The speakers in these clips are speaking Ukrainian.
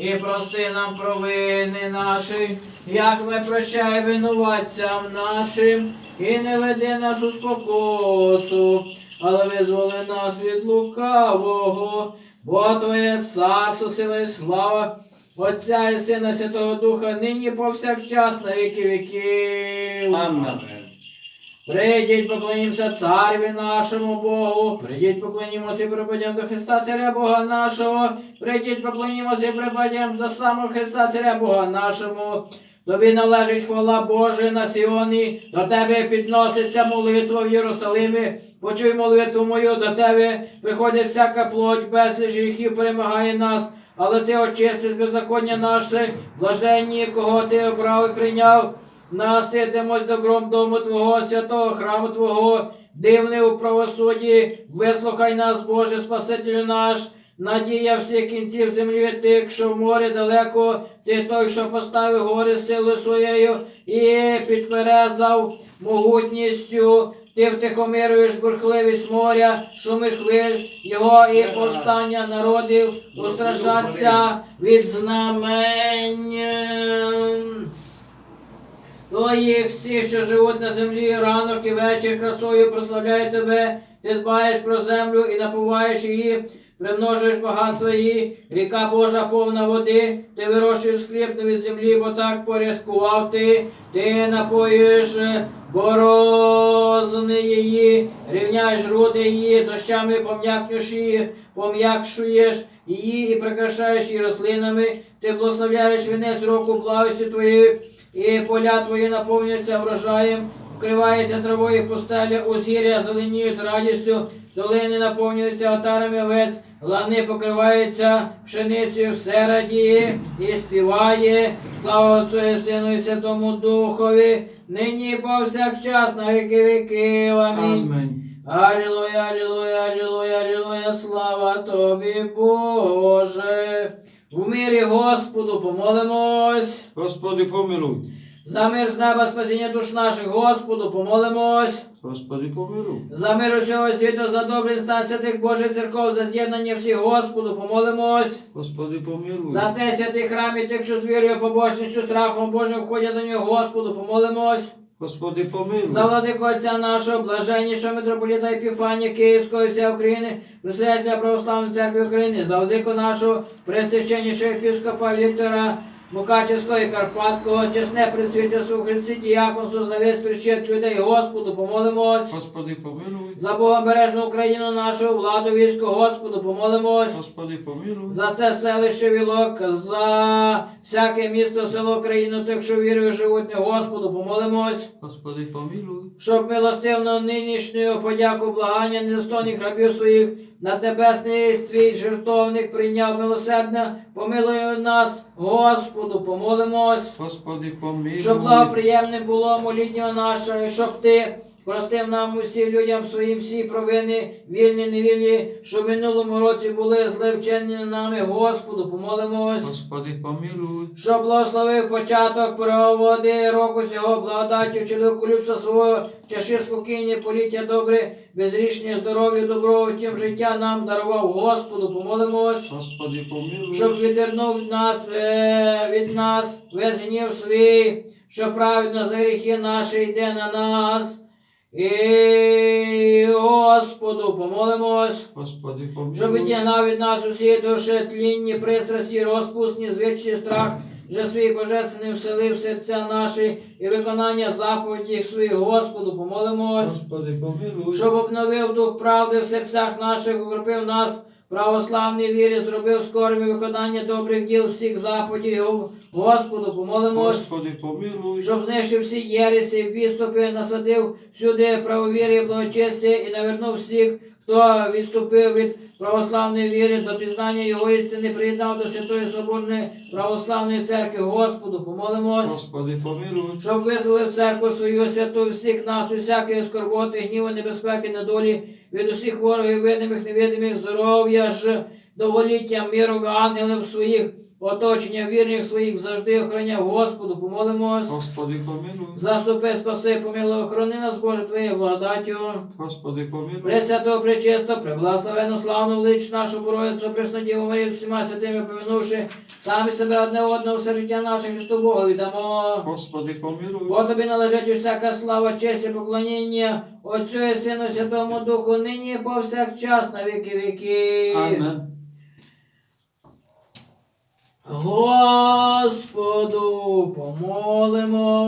і прости нам провини наші, як ми прощаємо винуватцям нашим, і не веди нас у спокусу, але визволи нас від лукавого, бо Твоє царство, сила і слава. Отця і Сина Святого Духа, нині повсякчас на віки віків. Amen. Прийдіть, поклонімося цареві нашому Богу, прийдіть, поклонімося і припадемо до Христа Царя Бога нашого, прийдіть, поклонімося і припадемо до самого Христа Царя Бога нашому. Тобі належить хвала Божа на Сіоні, до тебе підноситься молитва в Єрусалимі. Почуй молитву мою, до тебе приходить всяка плоть, безліч гріхів перемагає нас, але ти очистиш беззаконня наше, блаженні, кого ти обрав і прийняв. Наситимось добром дому Твого, святого храму Твого, дивний у правосудді, вислухай нас, Боже, Спасителю наш, надія всіх кінців землі, тих, що в морі далеко, ти той, що поставив гори силою своєю і підперезав могутністю. Ти втихомируєш бурхливість моря, шуми хвиль, його і повстання народів устрашаться від знамень. Твої всі, що живуть на землі, ранок і вечір красою прославляють тебе, ти дбаєш про землю і напуваєш її, примножуєш багатства її, ріка Божа повна води, ти вирощуєш хліб від землі, бо так порядкував ти, ти напоїш е, борозни її, рівняєш груди її, дощами пом'якнеш її, пом'якшуєш її і прикрашаєш її рослинами, ти благословляєш вінець року благості твоєї, і поля твої наповнюються врожаєм, вкривається травою пустеля, узгір'я зеленіють радістю, долини наповнюються отарами овець, лани покриваються пшеницею, все радіє і співає. Слава Отцю і Сину і Святому Духові, нині і повсякчас на віки віків. Амінь. Amen. Алілуя, алілуя, алілуя, алілуя, слава тобі, Боже. В мирі Господу помолимось. Господи, помилуй. За мир з неба спасіння душ наших, Господу, помолимось. Господи, помилуй. За мир усього світу, за добрий стан святих Божих церков, за з'єднання всіх, Господу, помолимось. Господи, помилуй. За цей святий храм і тих, що з вірою, побожністю, страхом Божим входять до нього, Господу, помолимось. Господи, помилуй. За владику Отця нашого, блаженнішого митрополіта Епіфанія Київської вся України, для Православної церкви України, за владику нашого пресвященнішого епіскопа Віктора Мукачевського і Карпатського, чесне присвіття у Христі, за весь причет людей, Господу, помолимось. Господи, помилуй. За Богобережну Україну нашу, владу війську, Господу, помолимось. Господи, помилуй. За це селище Вілок, за всяке місто, село, країну, тих, що вірою живуть, не Господу, помолимось. Господи, помилуй. щоб милостивно нинішньою подяку благання недостойних рабів своїх над небесний твій жертовник прийняв милосердно, помилуй нас, Господу, помолимось, Господи, помилуй. щоб благоприємне було моління наше, щоб ти простив нам усім людям своїм всі провини, вільні, невільні, що в минулому році були зле вчені нами, Господу, помолимось. Господи, помилуй. Що благословив початок проводи року сього благодаттю чоловіку любства свого, чаши спокійні, поліття добре, безрішення, здоров'я, доброго, втім життя нам дарував Господу, помолимось, Господи, помилуй. щоб відвернув нас, е, від нас весь гнів свій, що праведно за гріхи наші йде на нас. І Господу помолимось. Господи, помилуй. Щоб відігнав від нас усі душі, тлінні, пристрасті, розпусні, звичні страх, вже свій божественний вселив в серця наші і виконання заповіді своїх Господу, помолимось, Господи, помилуй. щоб обновив дух правди в серцях наших, укріпив нас православній вірі, зробив скорими виконання добрих діл всіх заповідей Його. Господу, помолимось. Господи, помилуй. Щоб знищив всі єресі, відступи, насадив всюди правовір'я, благочестя і навернув всіх, хто відступив від православної віри до пізнання його істини, приєднав до Святої Соборної православної церкви. Господу, помолимось. Господи, помилуй. Щоб виселив церкву свою святу всіх нас, усякої скорботи, гніву, небезпеки, недолі, від усіх ворогів, видимих, невидимих, здоров'я ж, довголіття, миру, ангелів своїх, оточення вірних своїх завжди охороняв Господу, помолимось. Господи, помилуй. Заступи, спаси, помилуй, охорони нас, Боже, Твоєю благодаттю. Господи, помилуй. Пресвятого, пречисто, преблагословену, славну велич нашу Богородицю, пресну Діву Марію, всіма святими помінувши, самі себе одне одного, все життя наше Христу Богу віддамо. Господи, помилуй. Бо тобі належить усяка слава, честь і поклоніння Отцю і Сину Святому Духу, нині і повсякчас на віки віки. Amen. Господу помолимось.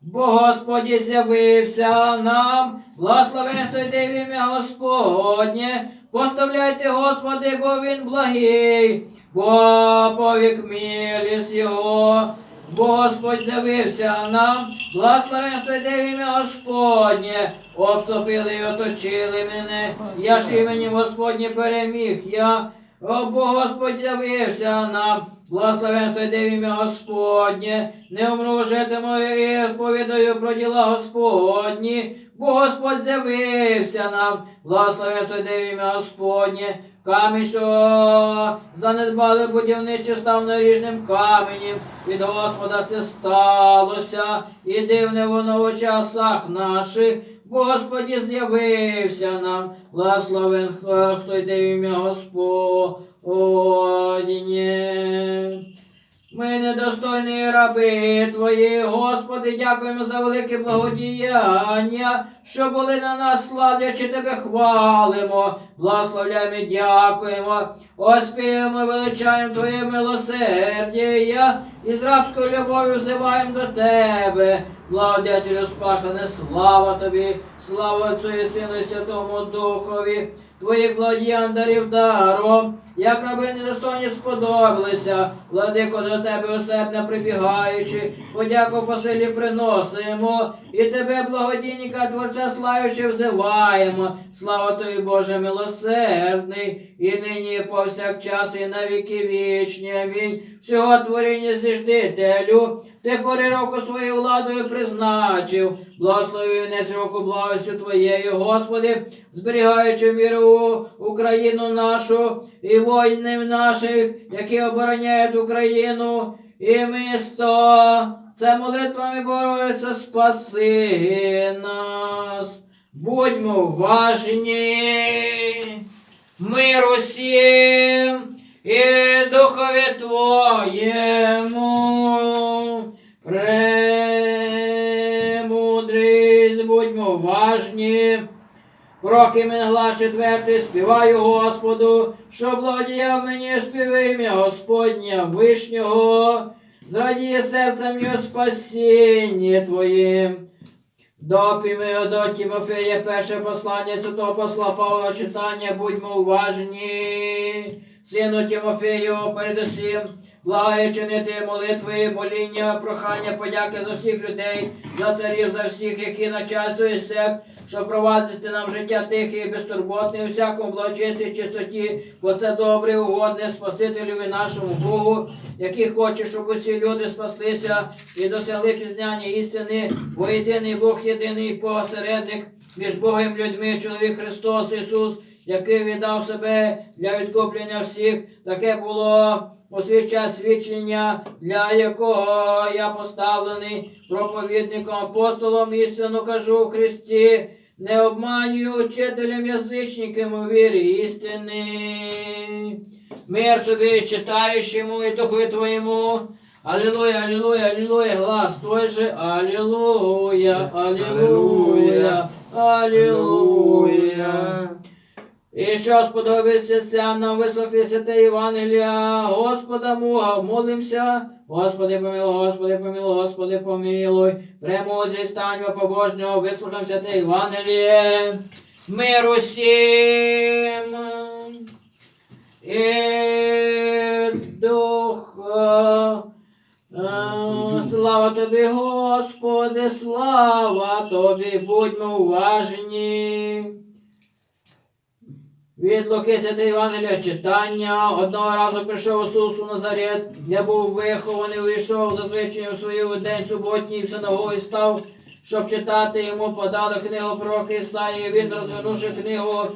Бо Господі з'явився нам, благословен той де в ім'я Господнє, поставляйте Господи, бо Він благий, бо повік милість Його. Господь з'явився нам, благословен той ім'я Господнє, обступили і оточили мене, я ж іменем Господнє переміг. Я. О, бо Господь з'явився нам, благословен той ім'я Господнє, не умру житиму і повідаю про діла Господні, бо Господь з'явився нам, благословен той ім'я Господнє, камінь, занедбали будівниче став наріжним каменем, від Господа це сталося, і дивне воно в очасах наших, бо Господі з'явився нам, благословен хто хто йде в ім'я Господнє. Ми недостойні раби Твої, Господи, дякуємо за велике благодіяння, що були на нас славлячи Тебе хвалимо, благословляємо, і дякуємо, оспіваємо, величаємо Твоє милосердя. І з рабською любов'ю взиваємо до Тебе. Благодятелю спашене, слава Тобі, слава Отцю і Сину і Святому Духові, Твоїх благодіян дарів даром, як раби недостойні сподобалися, владико до тебе усердно прибігаючи, подяку по силі приносимо, і тебе, благодійника Творця славючи, взиваємо. Слава тобі, Боже милосердний, і нині, і повсякчас, і на віки вічні. Амінь. Всього творіння зіждителю, ти пори року своєю владою призначив, благослови вінець року благостю Твоєю, Господи, зберігаючи міру Україну нашу і воїнів наших, які обороняють Україну і місто. Це молитвами борюся, спаси нас. Будьмо уважні, миру всім і духові Твоєму. Уважні. Проки мен глас четвертий, співаю Господу, що благодіяв мені співи ім'я Господня Вишнього, зрадіє серцем його спасіння Твоїм. Допіми до Тімофея, перше послання святого посла Павла читання, будьмо уважні. Сину Тімофею, передусім, благає чинити молитви, моління, прохання, подяки за всіх людей, за царів, за всіх, які начальствують сект, щоб провадити нам життя тихе і безтурботне у всякому благочесті і чистоті, бо це добре, угодне Спасителю і нашому Богу, який хоче, щоб усі люди спаслися і досягли пізнання істини, бо єдиний Бог, єдиний посередник між Богом і людьми, чоловік Христос Ісус, який віддав себе для відкуплення всіх, таке було у свідчення, для якого я поставлений проповідником, апостолом істину кажу у Христі, не обманюю учителем язичникам у вірі істини. Мир тобі читаючому і духові твоєму. Алілуя, алілуя, алілуя, глас той же, алілуя, алілуя, алілуя. І що сподобається нам вислухати святе Євангелія, Господа Муга, молимся. Господи помилуй, Господи помилуй, Господи помилуй. Премудрість станьмо побожнього, вислухаємо святе Євангеліє. Мир усім. І духа. Е, Слава тобі, Господи, слава тобі, будьмо уважні. Від Луки Святої Євангелія читання. Одного разу прийшов Ісус у Назарет, де був вихований, увійшов за звичаєм свою в день суботній в синагогу став щоб читати йому подали книгу про Ісаї. Він, розвернувши книгу,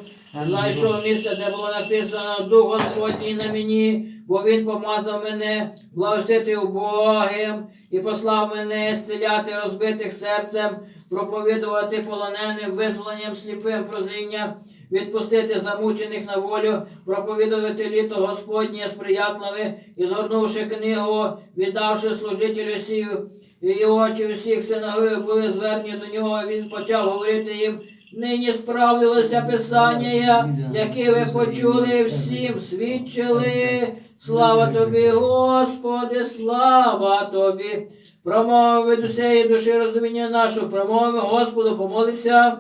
знайшов місце, де було написано Дух Господній на мені, бо він помазав мене благостити убогим і послав мене зціляти розбитих серцем, проповідувати полоненим, визволенням сліпим прозріння, відпустити замучених на волю, проповідувати літо Господнє сприятливе, і згорнувши книгу, віддавши служителю сію, і очі усіх синагоги були звернені до нього, він почав говорити їм. Нині справдилося Писання, яке ви почули, всім свідчили. Слава тобі, Господи, слава тобі. Промови від усієї душі розуміння нашу, промови Господу, помолимося.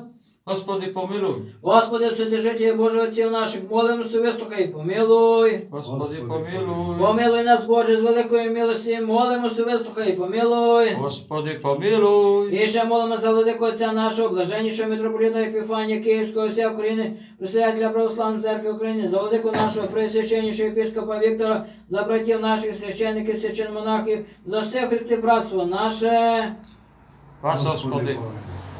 Господи, помилуй. Господи, Вседержитель Божий Отців наших, молимося, вислухай, помилуй. Господи, помилуй. Помилуй нас, Боже, з великої милості, молимося, вислухай, помилуй. Господи, помилуй. І ще молимо за великого отця нашого, блаженнішого митрополіта Епіфанія Київського вся України, председателя Православної церкви України, за великого нашого пресвященнішого епископа Віктора, за братів наших священників, священномонахів, за все Христи братство наше. Вас, Господи.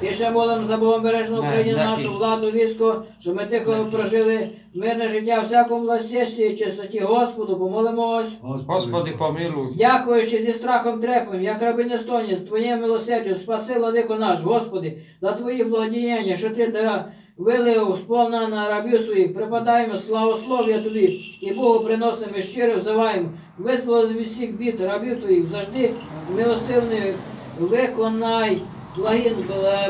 І ще молимо за Богомбережну Не, Україну, нашу владу, військо, щоб ми тихо прожили мирне життя, всякому властєсті і чистоті Господу, помолимось. Господи, помилуй. Дякуючи зі страхом трепом, як раби не стоні, з Твоєю милосердю, спаси, владико наш, Господи, за Твої благодіяння, що Ти да вилив сповна на рабів своїх, припадаємо славослов'я Тобі і Богу приносимо і щиро взиваємо, визволи від всіх бід рабів Твоїх, завжди милостивний виконай.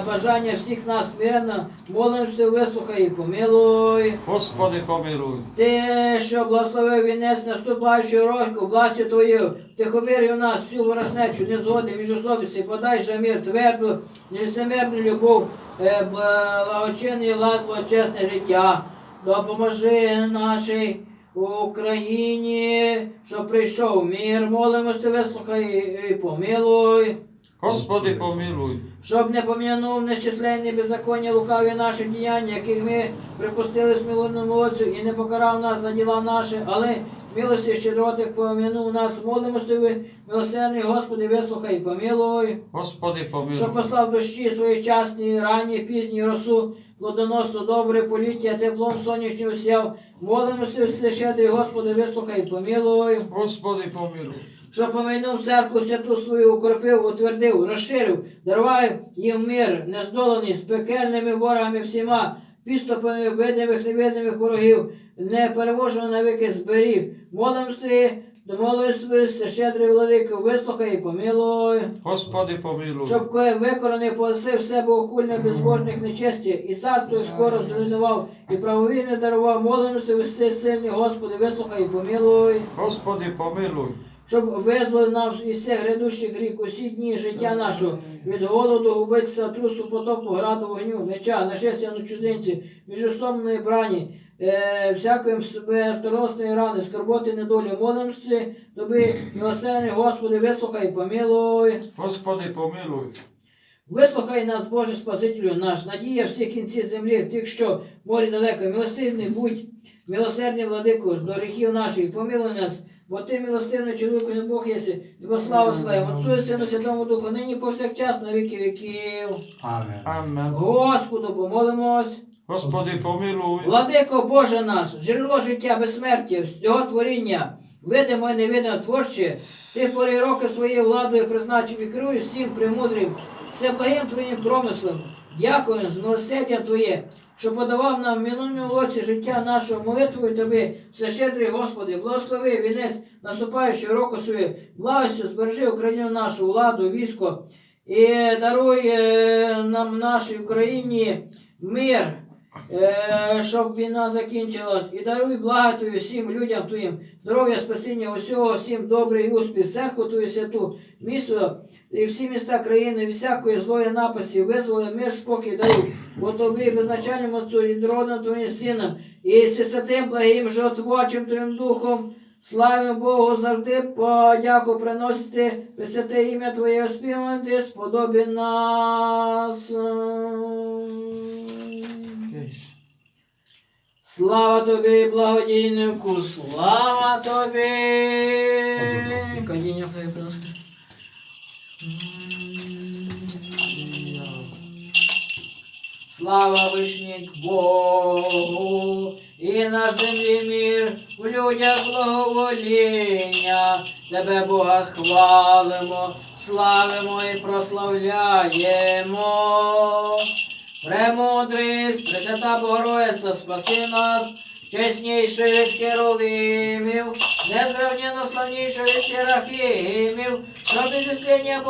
Бажання всіх нас смиренно, молимося, вислухай і помилуй. Господи, помилуй. Ти, що благословив вінець наступаючого року, властю Твою, ти ховірив нас всю ворожнечу, незгоди, міжособиці, подай же мир, тверду, нелісемерну любов, е, благочинний лад, благочесне життя. Допоможи нашій Україні, щоб прийшов мир, молимося, вислухай і помилуй. Господи, помилуй. Щоб не пом'янув нещисленні беззаконня лукаві наші діяння, яких ми припустили сміливному Отцю, і не покарав нас за діла наші, але милості щедротих пом'янув нас, молимося тобі, милосердний Господи, вислухай, і помилуй, Господи, щоб помилуй. послав дощі своєчасні, ранні, пізні росу, плодоносну, добре поліття, теплом сонячним сяв. Молимося, все щедрий Господи, вислухай, і помилуй. Господи, помилуй. Що помайнув церкву святу свою, укропив, утвердив, розширив, дарував їм мир, нездоланий з пекельними ворогами всіма, підступами видимих невидимих ворогів, не переможено навіки зберіг. Молимся, домолився, щедрий владико, вислухай і помилуй. Господи, помилуй. Щоб кое виконаний посив себе охульне безбожних нечесті, і царство скоро зруйнував, і правовірне дарував, молимося, все сильний Господи, вислухай і помилуй Господи, помилуй. Щоб визволив нам із всіх грядущих гріх усі дні життя нашого, від голоду, губицтва, трусу, потопу, граду, вогню, меча, нашестя на чузинці, міжособної брані, е, всякої безторосної рани, скорботи, недолі, молимся, тобі, милосердний Господи, вислухай, помилуй. Господи, помилуй. Вислухай нас, Боже Спасителю наш, надія всіх кінців землі, тих, що морі далеко, милостивний будь, милосердний владико, до гріхів наших, помилуй нас, бо ти милостивний чоловік, і Бог єси, і славу славу, Отцу і Сину Святому Духу, нині повсякчас на віки віків. Амен. Господу помолимось. Господи, помилуй. Владико Боже наш, джерело життя, безсмертя, всього творіння, видимо і невидимо творче, ти пори роки своєю владою призначив і керуєш всім премудрим, всеблагим твоїм промислом. Дякую з милосердя Твоє, що подавав нам в минулому році життя нашого молитвою Тобі, щедрий Господи, благослови вінець наступаючого року своє, благостю збережи Україну нашу владу, військо і даруй е, нам нашій Україні мир. Е, щоб війна закінчилась, і даруй блага всім людям Твоїм, здоров'я, спасіння, усього, всім добрий успіх, церкву Твою святу, місто і всі міста країни, всякої злої напасті, визволи мир, спокій даруй, бо Тобі безначальним Отцу і родним Твоїм Сином, і святим благим животворчим Твоїм Духом, Славимо Богу завжди подяку приносити, пресвяте ім'я Твоє оспівати, сподобі нас. Слава тобі, благодійнику, слава тобі. Кадіння хай. Слава вишнік Богу, і на землі мир, в людях благовоління, Тебе, Бога, хвалимо, славимо і прославляємо. Премудрість, Пресвята Богородиця, спаси нас, чесніший від керувимів, незрівняно славніший від серафімів, про безіслення